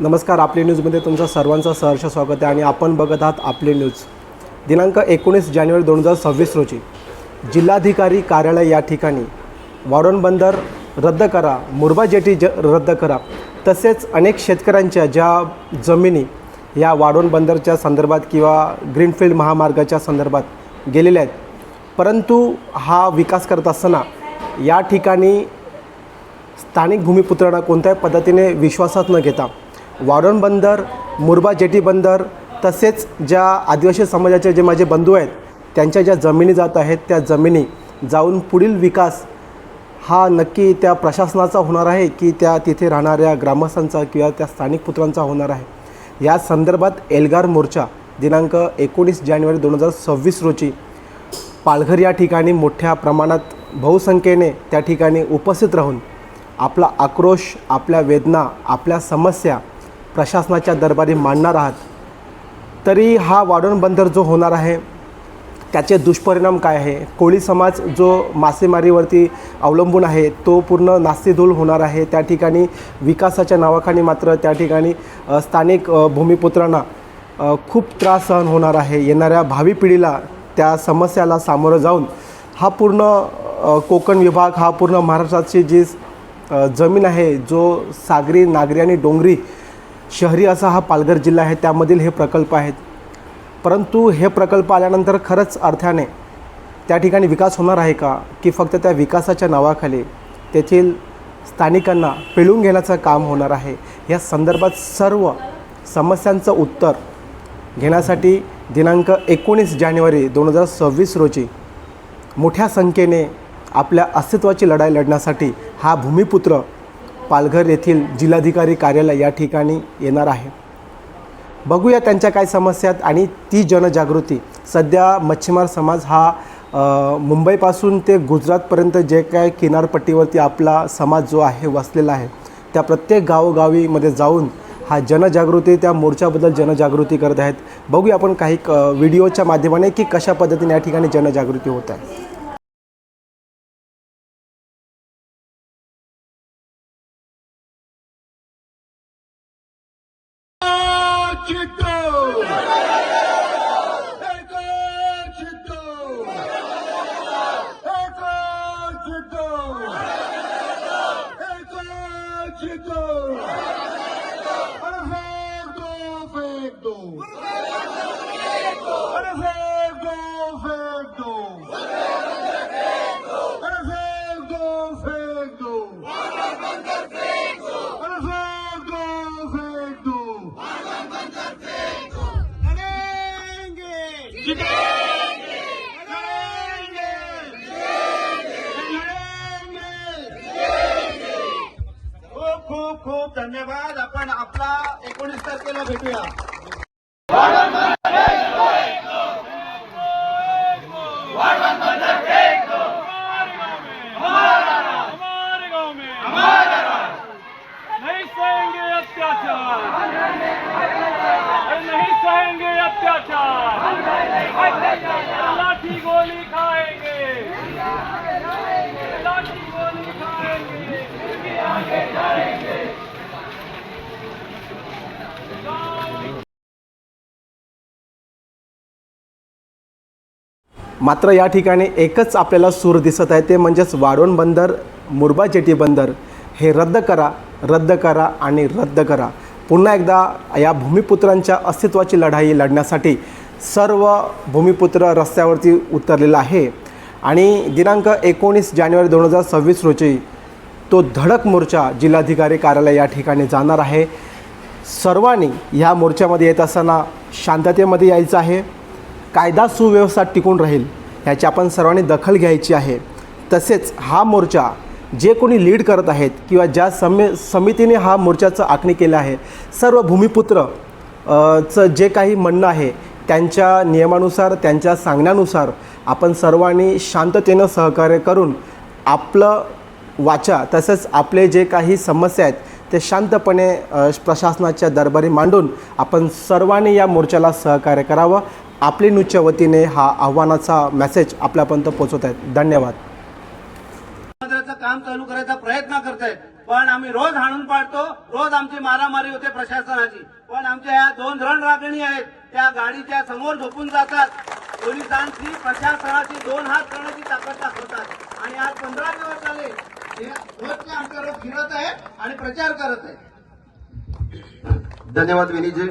नमस्कार आपली न्यूजमध्ये तुमचं सर्वांचं सहर्ष स्वागत आहे आणि आपण बघत आहात आपले न्यूज. दिनांक एकोणीस जानेवारी दोन हजार सव्वीस रोजी जिल्हाधिकारी कार्यालय या ठिकाणी वाढवण बंदर रद्द करा मुरबा जेटी ज रद्द करा तसेच अनेक शेतकऱ्यांच्या ज्या जमिनी या वाढवण बंदरच्या संदर्भात किंवा ग्रीनफील्ड महामार्गाच्या संदर्भात गेलेल्या आहेत परंतु हा विकास करत असताना या ठिकाणी स्थानिक भूमिपुत्रांना कोणत्याही पद्धतीने विश्वासात न घेता वाढवण बंदर मुरबा जेटी बंदर तसेच ज्या आदिवासी समाजाचे जे माझे बंधू आहेत त्यांच्या ज्या जमिनी जात आहेत त्या जमिनी जाऊन पुढील विकास हा नक्की त्या प्रशासनाचा होणार आहे की त्या तिथे राहणाऱ्या ग्रामस्थांचा किंवा त्या स्थानिक पुत्रांचा होणार आहे? या संदर्भात एल्गार मोर्चा दिनांक एकोणीस जानेवारी दोन हजार सव्वीस रोजी पालघर या ठिकाणी मोठ्या प्रमाणात बहुसंख्येने त्या ठिकाणी उपस्थित राहून आपला आक्रोश आपल्या वेदना आपल्या समस्या प्रशासनाच्या दरबारी मांडणार आहात तरी हा वाढवण बंदर जो होणार आहे त्याचे दुष्परिणाम काय आहे? कोळी समाज जो मासेमारीवरती अवलंबून आहे तो पूर्ण नास्तीधूल होणार आहे. त्या ठिकाणी विकासाच्या नावाखाली मात्र त्या ठिकाणी स्थानिक भूमिपुत्रांना खूप त्रास सहन होणार आहे. येणाऱ्या भावी पिढीला त्या समस्याला सामोरं जाऊन हा पूर्ण कोकण विभाग हा पूर्ण महाराष्ट्राची जी जमीन आहे जो सागरी नागरी आणि डोंगरी शहरी असा हा पालघर जिल्हा आहे त्यामधील हे प्रकल्प आहेत. परंतु हे प्रकल्प आल्यानंतर खरंच अर्थाने त्या ठिकाणी विकास होणार आहे का? की फक्त त्या विकासाच्या नावाखाली तेथील स्थानिकांना पिळून घेण्याचं काम होणार आहे? या संदर्भात सर्व समस्यांचं उत्तर घेण्यासाठी दिनांक एकोणीस जानेवारी दोन हजार सव्वीस रोजी मोठ्या संख्येने आपल्या अस्तित्वाची लढाई लढण्यासाठी हा भूमिपुत्र पालघर येथील जिल्हाधिकारी कार्यालय या ठिकाणी येणार आहे. बघूया त्यांच्या काय समस्या आहेत आणि ती जनजागृती. सध्या मच्छीमार समाज हा मुंबईपासून ते गुजरातपर्यंत जे काय किनारपट्टीवरती आपला समाज जो आहे वसलेला आहे त्या प्रत्येक गावोगावीमध्ये जाऊन हा जनजागृती त्या मोर्चाबद्दल जनजागृती करत आहेत. बघूया आपण काही क- व्हिडिओच्या माध्यमाने की कशा पद्धतीने या ठिकाणी जनजागृती होत आहे. kicked धन्यवाद. आपण आपला एकोणीस तारखेला भेटूया. मात्र या ठिकाणी एकच आपल्याला सूर दिसत आहे ते म्हणजेच वाढवण बंदर मुरबा जेटी बंदर हे रद्द करा रद्द करा आणि रद्द करा. पुन्हा एकदा या भूमिपुत्रांच्या अस्तित्वाची लढाई लढण्यासाठी सर्व भूमिपुत्र रस्त्यावरती उतरलेला आहे. आणि दिनांक एकोणीस जानेवारी दोन हजार सव्वीस रोजी तो धडक मोर्चा जिल्हाधिकारी कार्यालय या ठिकाणी जाणार आहे. सर्वांनी ह्या मोर्चामध्ये येत असताना शांततेमध्ये यायचं आहे. कायदा सुव्यवस्था टिकून राहील ह्याची आपण सर्वांनी दखल घ्यायची आहे. तसेच हा मोर्चा जे कोणी लीड करत आहेत किंवा ज्या समे समितीने हा मोर्चाचं आखणी केलं आहे सर्व भूमिपुत्र चं जे काही म्हणणं आहे त्यांच्या नियमानुसार त्यांच्या सांगण्यानुसार आपण सर्वांनी शांततेनं सहकार्य करून आपलं वाचा तसेच आपले जे काही समस्या आहेत ते शांतपणे प्रशासनाच्या दरबारी मांडून आपण सर्वांनी या मोर्चाला सहकार्य करावं. आपली न्यूजच्या वतीने हा आव्हानाचा मेसेज आपल्यापर्यंत पोहोचवत आहेत. धन्यवाद. काम चालू करायचा प्रयत्न करतायत. पण आम्ही रोज हाणून पाडतो. रोज आमची मारामारी होते प्रशासनाची. पण आमच्या ह्या दोन रणरागिणी आहेत. त्या गाडीच्या समोर झोपून जातात. पोलिसांची प्रशासनाची दोन हात करण्याची ताकद दाखवतात. आणि आज पंधरा दिवस झाले. हे रोजचे आमच्यावर फिरत आहे आणि प्रचार करत आहे धन्यवाद विनीजी